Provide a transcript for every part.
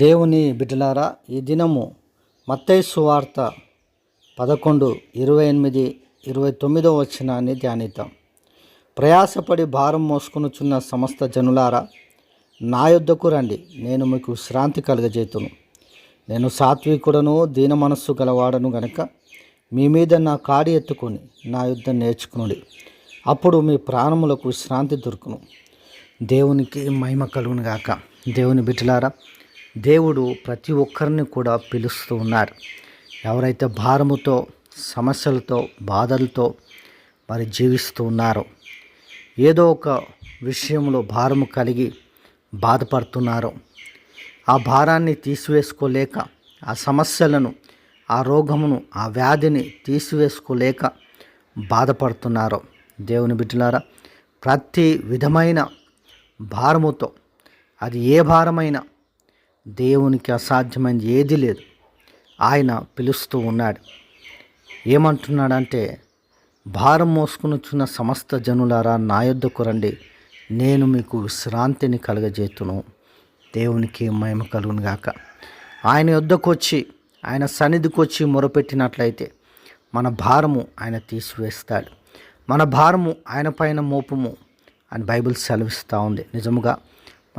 దేవుని బిడ్డలారా ఈ దినము మత్తై సువార్త పదకొండు ఇరవై ఎనిమిది ఇరవై తొమ్మిదో వచనాన్ని ధ్యానిద్దాం. ప్రయాసపడి భారం మోసుకొనుచున్న సమస్త జనులారా నా యొద్దకు రండి నేను మీకు విశ్రాంతి కలుగజేతును. నేను సాత్వికుడను దీన మనస్సు గలవాడను గనక మీ మీద నా కాడి ఎత్తుకొని నా యుద్ధం నేర్చుకునుడి. అప్పుడు మీ ప్రాణములకు విశ్రాంతి దొరుకును. దేవునికి మహిమ కలుగును గాక దేవుని బిడ్డలారా దేవుడు ప్రతి ఒక్కరిని కూడా పిలుస్తూ ఉన్నారు. ఎవరైతే భారముతో సమస్యలతో బాధలతో మరి జీవిస్తూ ఉన్నారో ఏదో ఒక విషయంలో భారము కలిగి బాధపడుతున్నారో ఆ భారాన్ని తీసివేసుకోలేక ఆ సమస్యలను ఆ రోగమును ఆ వ్యాధిని తీసివేసుకోలేక బాధపడుతున్నారో దేవుని బిడ్డలారా ప్రతి విధమైన భారముతో అది ఏ భారమైనా దేవునికి అసాధ్యమైనది ఏది లేదు. ఆయన పిలుస్తూ ఉన్నాడు. ఏమంటున్నాడంటే భారం మోసుకునిచున్న సమస్త జనులారా నా యొద్దకు రండి. నేను మీకు విశ్రాంతిని కలగజేతును. దేవునికి మహిమ కలుగునుగాక ఆయన యొద్దకు వచ్చి ఆయన సన్నిధికి వచ్చి మొరపెట్టినట్లయితే మన భారము ఆయన తీసివేస్తాడు. మన భారము ఆయన పైన మోపము అని బైబిల్ సెలవిస్తూ ఉంది. నిజముగా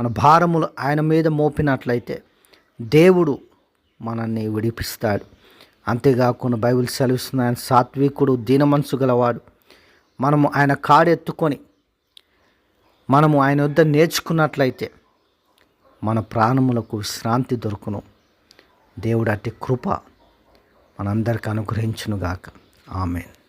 మన భారములు ఆయన మీద మోపినట్లయితే దేవుడు మనల్ని విడిపిస్తాడు. అంతేకాకుండా బైబిల్ సెలవిస్తున్న ఆయన సాత్వికుడు దీన మనసు గలవాడు. మనము ఆయన కాడెత్తుకొని మనము ఆయన వద్ద నేర్చుకున్నట్లయితే మన ప్రాణములకు విశ్రాంతి దొరుకును. దేవుడు అట్టి కృప మనందరికి అనుగ్రహించునుగాక. ఆమెన్.